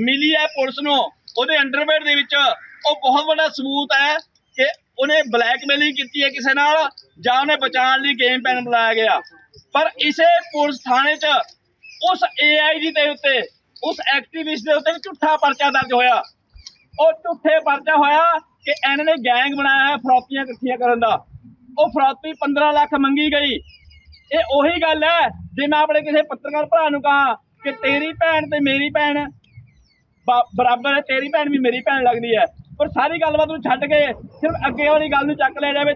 ਮਿਲੀ ਹੈ ਪੁਲਿਸ ਨੂੰ, ਉਹਦੇ ਅੰਡਰਵੇਅਰ ਦੇ ਵਿੱਚ। ਉਹ ਬਹੁਤ ਵੱਡਾ ਸਬੂਤ ਹੈ ਕਿ ਉਹਨੇ ਬਲੈਕਮੇਲਿੰਗ ਕੀਤੀ ਹੈ ਕਿਸੇ ਨਾਲ, ਜਾਂ ਉਹਨੇ ਬਚਾਉਣ ਲਈ ਗੇਮ ਪੈਨ ਬੁਲਾਇਆ ਗਿਆ। ਪਰ ਇਸੇ ਪੁਲਿਸ ਥਾਣੇ 'ਚ, ਉਸ ਏਆਈਜੀ ਦੇ ਉੱਤੇ, ਉਸ ਐਕਟਿਵਿਸਟ ਦੇ ਉੱਤੇ ਝੂਠਾ ਪਰਚਾ ਦਰਜ ਹੋਇਆ। ਉਹ ਝੂਠੇ ਪਰਚਾ ਹੋਇਆ ਕਿ ਇਹਨਾਂ ਨੇ ਗੈਂਗ ਬਣਾਇਆ ਹੈ ਫਰੋਤੀਆਂ ਇਕੱਠੀਆਂ ਕਰਨ ਦਾ। ਉਹ ਫਰੋਤੀ 15 ਲੱਖ ਮੰਗੀ ਗਈ। ਇਹ ਉਹੀ ਗੱਲ ਹੈ ਜੇ ਮੈਂ ਆਪਣੇ ਕਿਸੇ ਪੱਤਰਕਾਰ ਭਰਾ ਨੂੰ ਕਹਾ ਕਿ ਤੇਰੀ ਭੈਣ ਤੇ ਮੇਰੀ ਭੈਣ ਬਰਾਬਰ ਹੈ, ਤੇਰੀ ਭੈਣ ਵੀ ਮੇਰੀ ਭੈਣ ਲੱਗਦੀ ਹੈ। ਪਰ ਸਾਰੀ ਗੱਲਬਾਤ ਨੂੰ ਛੱਡ ਕੇ ਸਿਰਫ ਅੱਗੇ ਵਾਲੀ ਗੱਲ ਨੂੰ ਚੱਕ ਲਿਆ ਜਾਵੇ,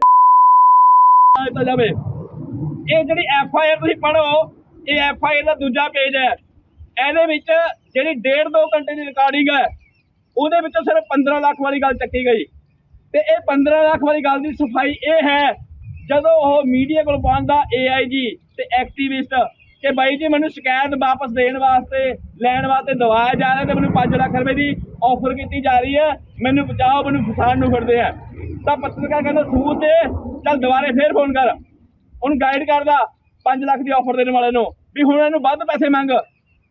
ਤਾਂ ਜਾਵੇ। ਇਹ ਜਿਹੜੀ ਐਫ ਆਈ ਆਰ ਤੁਸੀਂ ਪੜ੍ਹੋ, ਇਹ ਐਫ ਆਈ ਆਰ ਦਾ ਦੂਜਾ ਪੇਜ ਹੈ। ਇਹਦੇ ਵਿੱਚ ਜਿਹੜੀ ਡੇਢ ਦੋ ਘੰਟੇ ਦੀ ਰਿਕਾਰਡਿੰਗ ਹੈ, ਉਹਦੇ ਵਿੱਚੋਂ ਸਿਰਫ 15 ਲੱਖ ਵਾਲੀ ਗੱਲ ਚੱਕੀ ਗਈ। ਤੇ ਇਹ 15 ਲੱਖ ਵਾਲੀ ਗੱਲ ਦੀ ਸਫ਼ਾਈ ਇਹ ਹੈ, ਜਦੋਂ ਉਹ ਮੀਡੀਆ ਕੋਲ ਪਹੁੰਚਦਾ ਏਆਈਜੀ ਤੇ ਐਕਟਿਵਿਸਟ ਕਿ ਬਾਈ ਜੀ ਮੈਨੂੰ ਸ਼ਿਕਾਇਤ ਵਾਪਸ ਦੇਣ ਵਾਸਤੇ, ਲੈਣ ਵਾਸਤੇ ਦਵਾਇਆ ਜਾ ਰਿਹਾ ਤੇ ਮੈਨੂੰ 5 ਲੱਖ ਰੁਪਏ ਦੀ ਆਫਰ ਕੀਤੀ ਜਾ ਰਹੀ ਹੈ। ਮੈਨੂੰ ਬਚਾਓ, ਮੈਨੂੰ ਫਸਾਣ ਨੂੰ ਫਿਰਦੇ ਆ। ਤਾਂ ਪੱਤਰਕਾਰ ਕਹਿੰਦਾ ਸਬੂਤ ਦੇ, ਚੱਲ ਦੁਬਾਰੇ ਫੇਰ ਫੋਨ ਕਰ। ਉਹਨੂੰ ਗਾਈਡ ਕਰਦਾ 5 ਲੱਖ ਦੀ ਆਫਰ ਦੇਣ ਵਾਲੇ ਨੂੰ, ਵੀ ਹੁਣ ਇਹਨੂੰ ਵੱਧ ਪੈਸੇ ਮੰਗ,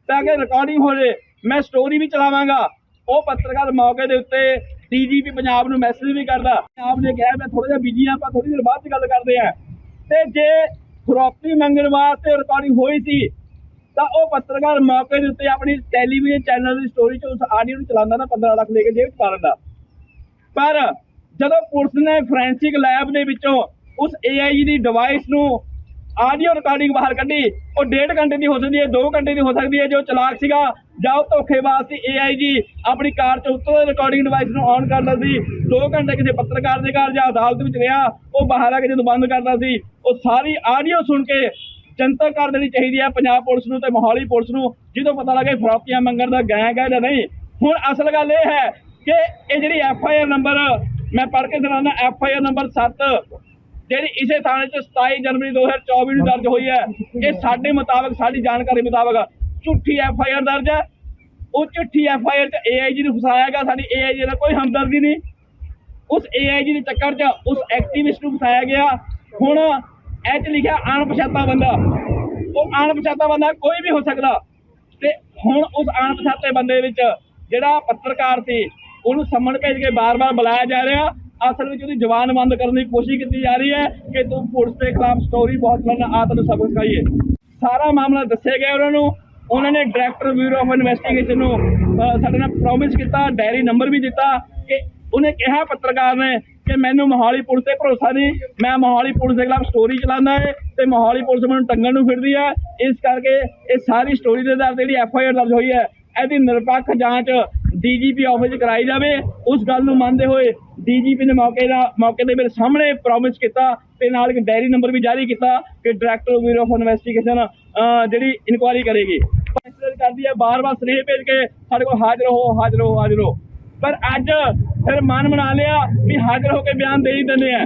ਤਾਂ ਕਿ ਰਿਕਾਰਡਿੰਗ ਹੋ ਜੇ, ਮੈਂ ਸਟੋਰੀ ਵੀ ਚਲਾਵਾਂਗਾ। ਉਹ ਪੱਤਰਕਾਰ ਮੌਕੇ ਦੇ ਉੱਤੇ ਡੀਜੀਪੀ ਪੰਜਾਬ ਨੂੰ ਮੈਸੇਜ ਵੀ ਕਰਦਾ। ਪੰਜਾਬ ਨੇ ਕਿਹਾ, ਮੈਂ ਥੋੜਾ ਜਿਹਾ ਬਿਜ਼ੀ ਆ, ਆਪਾਂ ਥੋੜੀ ਦੇਰ ਬਾਅਦ ਚ ਗੱਲ ਕਰਦੇ ਆ। ਤੇ ਜੇ ਫਰੋਤੀ ਮੰਗਣ ਵਾਸਤੇ ਰਿਕਾਰਡਿੰਗ ਹੋਈ ਸੀ, ਤਾਂ ਉਹ ਪੱਤਰਕਾਰ ਮੌਕੇ ਦੇ ਉੱਤੇ ਆਪਣੀ ਟੈਲੀਵਿਜ਼ਨ ਚੈਨਲ ਦੀ ਸਟੋਰੀ ਚ ਉਸ ਆਡੀਓ ਨੂੰ ਚਲਾਉਂਦਾ ਨਾ 15 ਲੱਖ ਲੈ ਕੇ ਜੇਬ ਚ ਪਾ ਲੈਂਦਾ ਪਰ ਜਦੋਂ ਪੁਲਿਸ ਨੇ ਫੋਰੈਂਸਿਕ ਲੈਬ ਦੇ ਵਿੱਚੋਂ ਉਸ AI ਦੀ ਡਿਵਾਈਸ ਨੂੰ ਆਡੀਓ ਰਿਕਾਰਡਿੰਗ ਬਾਹਰ ਕੱਢੀ। ਉਹ ਡੇਢ ਘੰਟੇ ਦੀ ਹੋ ਸਕਦੀ ਹੈ 2 ਘੰਟੇ ਦੀ ਹੋ ਸਕਦੀ ਹੈ, ਜੋ ਚਲਾਕ ਸੀਗਾ, ਜਾਂ ਉਹ ਧੋਖੇਬਾਜ਼ ਸੀ AI ਜੀ, ਆਪਣੀ ਕਾਰ ਚ ਉੱਤੋਂ ਰਿਕਾਰਡਿੰਗ ਡਿਵਾਈਸ ਨੂੰ ਔਨ ਕਰਦਾ ਸੀ। 2 ਘੰਟੇ ਕਿਸੇ ਪੱਤਰਕਾਰ ਦੇ ਘਰ ਜਾਂ ਅਦਾਲਤ ਵਿੱਚ ਰਿਹਾ, ਉਹ ਬਾਹਰ ਆ ਕੇ ਜਦੋਂ ਬੰਦ ਕਰਦਾ ਸੀ, ਉਹ ਸਾਰੀ ਆਡੀਓ ਸੁਣ ਕੇ ਜਨਤਕ ਕਰ ਦੇਣੀ ਚਾਹੀਦੀ ਹੈ, ਪੰਜਾਬ ਪੁਲਿਸ ਨੂੰ ਤੇ ਮੋਹਾਲੀ ਪੁਲਿਸ ਨੂੰ ਜਦੋਂ ਪਤਾ ਲੱਗੇ ਫਰੋਕੀਆਂ ਮੰਗਣ ਦਾ ਗੈਂਗ ਹੈ ਜਾਂ ਨਹੀਂ। ਹੁਣ ਅਸਲ ਗੱਲ ਇਹ ਹੈ ਕਿ ਇਹ ਜਿਹੜੀ ਐਫ ਆਈ ਆਰ ਨੰਬਰ ਮੈਂ ਪੜ੍ਹ ਕੇ ਸੁਣਾਉਂਦਾ ਐਫ ਆਈ ਆਰ ਨੰਬਰ 7 ਜਿਹੜੀ ਇਸੇ ਥਾਣੇ 'ਚ 27 ਜਨਵਰੀ 2024 ਨੂੰ ਦਰਜ ਹੋਈ ਹੈ, ਇਹ ਸਾਡੇ ਮੁਤਾਬਕ, ਸਾਡੀ ਜਾਣਕਾਰੀ ਮੁਤਾਬਕ ਝੂਠੀ ਐਫ ਆਈ ਆਰ ਦਰਜ ਹੈ। ਉਹ ਝੂਠੀ ਐਫ ਆਈ ਆਰ 'ਚ ਏ ਆਈ ਜੀ ਨੂੰ ਫਸਾਇਆ ਗਿਆ, ਸਾਡੀ ਏ ਆਈ ਜੀ ਨਾਲ ਕੋਈ ਹਮਦਰਦੀ ਨਹੀਂ। ਉਸ ਏ ਆਈ ਜੀ ਦੇ ਚੱਕਰ 'ਚ ਉਸ ਐਕਟਿਵਿਸਟ ਨੂੰ ਫਸਾਇਆ ਗਿਆ। ਹੁਣ ਇਹ 'ਚ ਲਿਖਿਆ ਅਣਪਛਾਤਾ ਬੰਦਾ। ਉਹ ਅਣਪਛਾਤਾ ਬੰਦਾ ਕੋਈ ਵੀ ਹੋ ਸਕਦਾ। ਤੇ ਹੁਣ ਉਸ ਅਣਪਛਾਤੇ ਬੰਦੇ ਵਿੱਚ ਜਿਹੜਾ ਪੱਤਰਕਾਰ ਸੀ, ਉਹਨੂੰ ਸੰਮਣ ਭੇਜ ਕੇ ਬਾਰ-ਬਾਰ ਬੁਲਾਇਆ ਜਾ ਰਿਹਾ। ਅਸਲ ਵਿੱਚ ਉਹਦੀ ਜ਼ੁਬਾਨ ਬੰਦ ਕਰਨ ਦੀ ਕੋਸ਼ਿਸ਼ ਕੀਤੀ ਜਾ ਰਹੀ ਹੈ ਕਿ ਤੂੰ ਪੁਲਿਸ ਦੇ ਖਿਲਾਫ ਸਟੋਰੀ ਬਹੁਤ ਲੜਨਾ ਆ ਤੈਨੂੰ ਸਬਕ ਸਿਖਾਈਏ। ਸਾਰਾ ਮਾਮਲਾ ਦੱਸਿਆ ਗਿਆ ਉਹਨਾਂ ਨੂੰ। ਉਹਨਾਂ ਨੇ ਡਾਇਰੈਕਟਰ ਬਿਊਰੋ ਆਫ ਇਨਵੈਸਟੀਗੇਸ਼ਨ ਨੂੰ ਸਾਡੇ ਨਾਲ ਪ੍ਰੋਮਿਸ ਕੀਤਾ ਡਾਇਰੀ ਨੰਬਰ ਵੀ ਦਿੱਤਾ ਕਿ ਉਹਨੇ ਕਿਹਾ ਪੱਤਰਕਾਰ ਨੇ ਕਿ ਮੈਨੂੰ ਮੋਹਾਲੀ ਪੁਲਿਸ ਤੇ ਭਰੋਸਾ ਨਹੀਂ। ਮੈਂ ਮੋਹਾਲੀ ਪੁਲਿਸ ਦੇ ਖਿਲਾਫ ਸਟੋਰੀ ਚਲਾਉਂਦਾ ਹੈ ਤੇ ਮੋਹਾਲੀ ਪੁਲਿਸ ਮੈਨੂੰ ਟੰਗਣ ਨੂੰ ਫਿਰਦੀ ਹੈ ਇਸ ਕਰਕੇ ਇਹ ਸਾਰੀ ਸਟੋਰੀ ਦੇ ਆਧਾਰ ਤੇ ਜਿਹੜੀ ਐਫ ਆਈ ਆਰ ਦਰਜ ਹੋਈ ਹੈ, ਇਹਦੀ ਨਿਰਪੱਖ ਜਾਂਚ ਡੀਜੀਪੀ ਆਫਿਸ 'ਚ ਕਰਾਈ ਜਾਵੇ, ਉਸ ਗੱਲ ਨੂੰ ਮੰਨਦੇ ਹੋਏ ਡੀਜੀਪੀ ਨੇ ਮੌਕੇ ਦਾ ਮੌਕੇ ਦੇ ਮੇਰੇ ਸਾਹਮਣੇ ਪ੍ਰੋਮਿਸ ਕੀਤਾ ਤੇ ਨਾਲ ਇੱਕ ਡਾਇਰੀ ਨੰਬਰ ਵੀ ਜਾਰੀ ਕੀਤਾ ਕਿ ਡਾਇਰੈਕਟਰ ਬਿਊਰੋ ਆਫ ਇਨਵੈਸਟੀਗੇਸ਼ਨ ਜਿਹੜੀ ਇਨਕੁਆਇਰੀ ਕਰੇਗੀ। ਫੈਸਲਾ ਕਰਦੀ ਹੈ, ਬਾਰ-ਬਾਰ ਸਨੇਹ ਭੇਜ ਕੇ ਸਾਡੇ ਕੋਲ ਹਾਜ਼ਰ ਹੋ ਹਾਜ਼ਰ ਹੋ ਹਾਜ਼ਰ ਹੋ ਪਰ ਅੱਜ ਫਿਰ ਮਨ ਬਣਾ ਲਿਆ ਵੀ ਹਾਜ਼ਰ ਹੋ ਕੇ ਬਿਆਨ ਦੇ ਹੀ ਦਿੰਦੇ ਆ।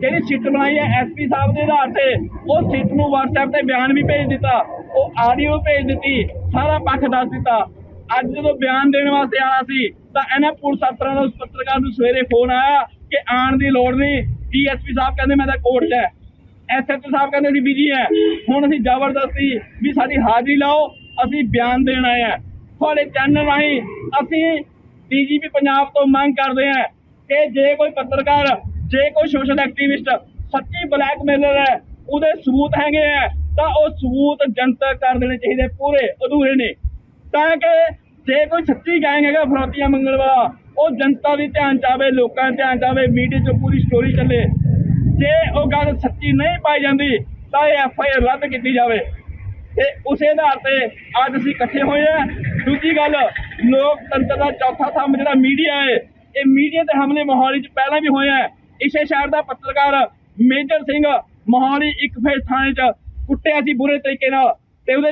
ਜਿਹੜੀ ਸਿੱਟ ਬਣਾਈ ਹੈ ਐਸਪੀ ਸਾਹਿਬ ਦੇ ਆਧਾਰ ਤੇ, ਉਹ ਸਿੱਟ ਨੂੰ WhatsApp ਤੇ ਬਿਆਨ ਵੀ ਭੇਜ ਦਿੱਤਾ, ਉਹ ਆਡੀਓ ਭੇਜ ਦਿੱਤੀ, ਸਾਰਾ ਪੱਖ ਦੱਸ ਦਿੱਤਾ। ਅੱਜ ਜਦੋਂ ਬਿਆਨ ਦੇਣ ਵਾਸਤੇ ਆਇਆ ਸੀ, ਤਾਂ ਇਹਨਾਂ ਪੁਲਿਸ ਅਫਸਰਾਂ ਦਾ ਉਸ ਪੱਤਰਕਾਰ ਨੂੰ ਸਵੇਰੇ ਫੋਨ ਆਇਆ ਕਿ ਆਉਣ ਦੀ ਲੋੜ ਨਹੀਂ। ਡੀਐਸਪੀ ਸਾਹਿਬ ਕਹਿੰਦੇ, ਮੈਂ ਤਾਂ ਕੋਰਟ 'ਚ ਹੈ। ਐਸਐਚਓ ਸਾਹਿਬ ਕਹਿੰਦੇ, ਅਸੀਂ ਬਿਜ਼ੀ ਹੈ। ਹੁਣ ਅਸੀਂ ਜ਼ਬਰਦਸਤੀ ਵੀ ਸਾਡੀ ਹਾਜ਼ਰੀ ਲਾਓ। ਅਸੀਂ ਬਿਆਨ ਦੇਣ ਆਏ ਆ ਤੁਹਾਡੇ ਚੈਨਲ ਰਾਹੀਂ ਅਸੀਂ ਡੀਜੀਪੀ ਪੰਜਾਬ ਤੋਂ ਮੰਗ ਕਰਦੇ ਹਾਂ ਕਿ ਜੇ ਕੋਈ ਪੱਤਰਕਾਰ, ਜੇ ਕੋਈ ਸੋਸ਼ਲ ਐਕਟਿਵਿਸਟ ਸੱਚੀ ਬਲੈਕਮੇਲਰ ਹੈ, ਉਹਦੇ ਸਬੂਤ ਹੈਗੇ ਆ, ਤਾਂ ਉਹ ਸਬੂਤ ਜਨਤਕ ਕਰ ਦੇਣੇ ਚਾਹੀਦੇ ਪੂਰੇ ਅਧੂਰੇ ਨੇ। ਤਾਂ ਕਿ ਜੇ ਕੋਈ ਸੱਚੀ ਗੈਂਗ ਹੈਗਾ ਫਰੋਤੀਆਂ ਮੰਗਣ ਵਾਲਾ, ਉਹ ਜਨਤਾ ਦੀ ਧਿਆਨ ਚ ਆਵੇ, ਲੋਕਾਂ ਦੇ ਧਿਆਨ ਚ ਆਵੇ ਮੀਡੀਆ 'ਚ ਪੂਰੀ ਸਟੋਰੀ ਚੱਲੇ। ਜੇ ਉਹ ਗੱਲ ਸੱਚੀ ਨਹੀਂ ਪਾਈ ਜਾਂਦੀ, ਤਾਂ ਇਹ ਐਫ ਆਈ ਆਰ ਰੱਦ ਕੀਤੀ ਜਾਵੇ। ਤੇ ਉਸੇ ਆਧਾਰ ਤੇ ਅੱਜ ਅਸੀਂ ਇਕੱਠੇ ਹੋਏ ਆ ਦੂਜੀ ਗੱਲ, ਲੋਕਤੰਤਰ ਦਾ ਚੌਥਾ ਥੰਮ ਜਿਹੜਾ ਮੀਡੀਆ ਹੈ, ਇਹ ਮੀਡੀਆ ਤੇ ਹਮਲੇ ਮੋਹਾਲੀ 'ਚ ਪਹਿਲਾਂ ਵੀ ਹੋਏ ਆ ਇਸੇ ਸ਼ਹਿਰ ਦਾ ਪੱਤਰਕਾਰ ਮੇਜਰ ਸਿੰਘ ਮੋਹਾਲੀ ਇੱਕ ਫੇਰ ਥਾਣੇ 'ਚ ਕੁੱਟਿਆ ਸੀ ਬੁਰੇ ਤਰੀਕੇ ਨਾਲ ਤੇ ਉਹਦੇ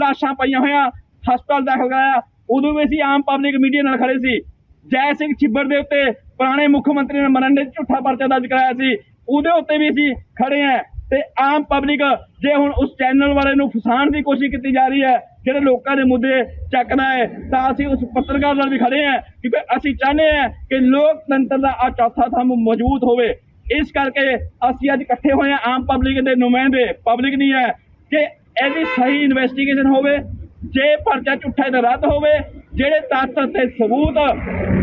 ਲਾਸ਼ਾਂ ਪਈਆਂ ਹੋਈਆਂ, ਹਸਪਤਾਲ ਦਾਖਲ ਕਰਾਇਆ। ਉਦੋਂ ਵੀ ਅਸੀਂ ਆਮ ਪਬਲਿਕ ਮੀਡੀਆ ਨਾਲ ਖੜੇ ਸੀ। ਜੈ ਸਿੰਘ ਛਿੱਬਰ ਦੇ ਉੱਤੇ ਪੁਰਾਣੇ ਮੁੱਖ ਮੰਤਰੀ ਨੇ ਮਰਨ ਦੇ ਝੂਠਾ ਪਰਚਾ ਦਰਜ ਕਰਾਇਆ ਸੀ। ਉਹਦੇ ਉੱਤੇ ਵੀ ਅਸੀਂ ਖੜੇ ਆ ਤੇ ਆਮ ਪਬਲਿਕ ਜੇ ਹੁਣ ਉਸ ਚੈਨਲ ਵਾਲੇ ਨੂੰ ਫਸਾਉਣ ਦੀ ਕੋਸ਼ਿਸ਼ ਕੀਤੀ ਜਾ ਰਹੀ ਹੈ, ਜਿਹੜੇ ਲੋਕਾਂ ਦੇ ਮੁੱਦੇ ਚੱਕਦਾ ਹੈ, ਤਾਂ ਅਸੀਂ ਉਸ ਪੱਤਰਕਾਰ ਨਾਲ ਵੀ ਖੜੇ ਆ ਕਿਉਂਕਿ ਅਸੀਂ ਚਾਹੁੰਦੇ ਆ ਕਿ ਲੋਕਤੰਤਰ ਦਾ ਆ ਚੌਥਾ ਥੰਮ ਮਜ਼ਬੂਤ ਹੋਵੇ। ਇਸ ਕਰਕੇ ਅਸੀਂ ਅੱਜ ਇਕੱਠੇ ਹੋਏ ਆ ਆਮ ਪਬਲਿਕ ਦੇ ਨੁਮਾਇੰਦੇ। ਪਬਲਿਕ ਨਹੀਂ ਹੈ ਕਿ ਇਹਦੀ ਸਹੀ ਇਨਵੈਸਟੀਗੇਸ਼ਨ ਹੋਵੇ ਜੇ ਪਰਚਾ ਝੂਠਾ ਇਹਦਾ ਰੱਦ ਹੋਵੇ, ਜਿਹੜੇ ਤੱਥ ਅਤੇ ਸਬੂਤ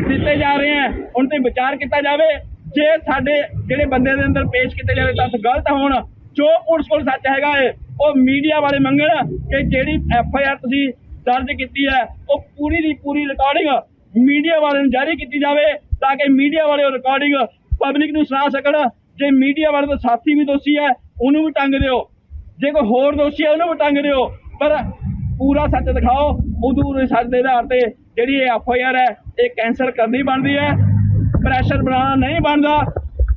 ਦਿੱਤੇ ਜਾ ਰਹੇ ਹੈ, ਉਹਨਾਂ ਤੇ ਵਿਚਾਰ ਕੀਤਾ ਜਾਵੇ। ਜੇ ਸਾਡੇ ਜਿਹੜੇ ਬੰਦੇ ਦੇ ਅੰਦਰ ਪੇਸ਼ ਕੀਤੇ ਜਾ ਰਹੇ ਤੱਥ ਗਲਤ ਹੋਣ, ਜੋ ਪੁਲਿਸ ਕੋਲ ਸੱਚ ਹੈਗਾ ਏ ਉਹ ਮੀਡੀਆ ਵਾਲੇ ਮੰਗਣ ਕਿ ਜਿਹੜੀ ਐਫ ਆਈ ਆਰ ਤੁਸੀਂ ਦਰਜ ਕੀਤੀ ਹੈ, ਉਹ ਪੂਰੀ ਦੀ ਪੂਰੀ ਰਿਕਾਰਡਿੰਗ ਮੀਡੀਆ ਵਾਲਿਆਂ ਨੂੰ ਜਾਰੀ ਕੀਤੀ ਜਾਵੇ, ਤਾਂ ਕਿ ਮੀਡੀਆ ਵਾਲੇ ਉਹ ਰਿਕਾਰਡਿੰਗ ਪਬਲਿਕ ਨੂੰ ਸੁਣਾ ਸਕਣ। ਜੇ ਮੀਡੀਆ ਵਾਲੇ ਦਾ ਸਾਥੀ ਵੀ ਦੋਸ਼ੀ ਹੈ, ਉਹਨੂੰ ਵੀ ਟੰਗ ਦਿਓ। ਜੇ ਕੋਈ ਹੋਰ ਦੋਸ਼ੀ ਹੈ, ਉਹਨੂੰ ਵੀ ਟੰਗ ਦਿਓ। ਪਰ ਪੂਰਾ ਸੱਚ ਦਿਖਾਓ। ਉਦੋਂ ਦੇ ਸੱਚ ਦੇ ਆਧਾਰ ਤੇ ਜਿਹੜੀ ਇਹ ਐਫ ਆਈ ਆਰ ਹੈ, ਇਹ ਕੈਂਸਲ ਕਰਨੀ ਬਣਦੀ ਹੈ। ਪ੍ਰੈਸ਼ਰ ਬਣਾਉਣਾ ਨਹੀਂ ਬਣਦਾ।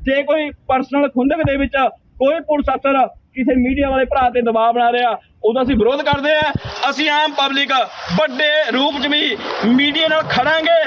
ਜੇ ਕੋਈ ਪਰਸਨਲ ਖੁੰਦਕ ਦੇ ਵਿੱਚ ਕੋਈ ਪੁਲਿਸ ਅਫਸਰ ਕਿਸੇ ਮੀਡੀਆ ਵਾਲੇ ਭਰਾ ਤੇ ਦਬਾਅ ਬਣਾ ਰਿਹਾ, ਉਹਦਾ ਅਸੀਂ ਵਿਰੋਧ ਕਰਦੇ ਆ ਅਸੀਂ ਆਮ ਪਬਲਿਕ ਵੱਡੇ ਰੂਪ 'ਚ ਵੀ ਮੀਡੀਆ ਨਾਲ ਖੜਾਂਗੇ।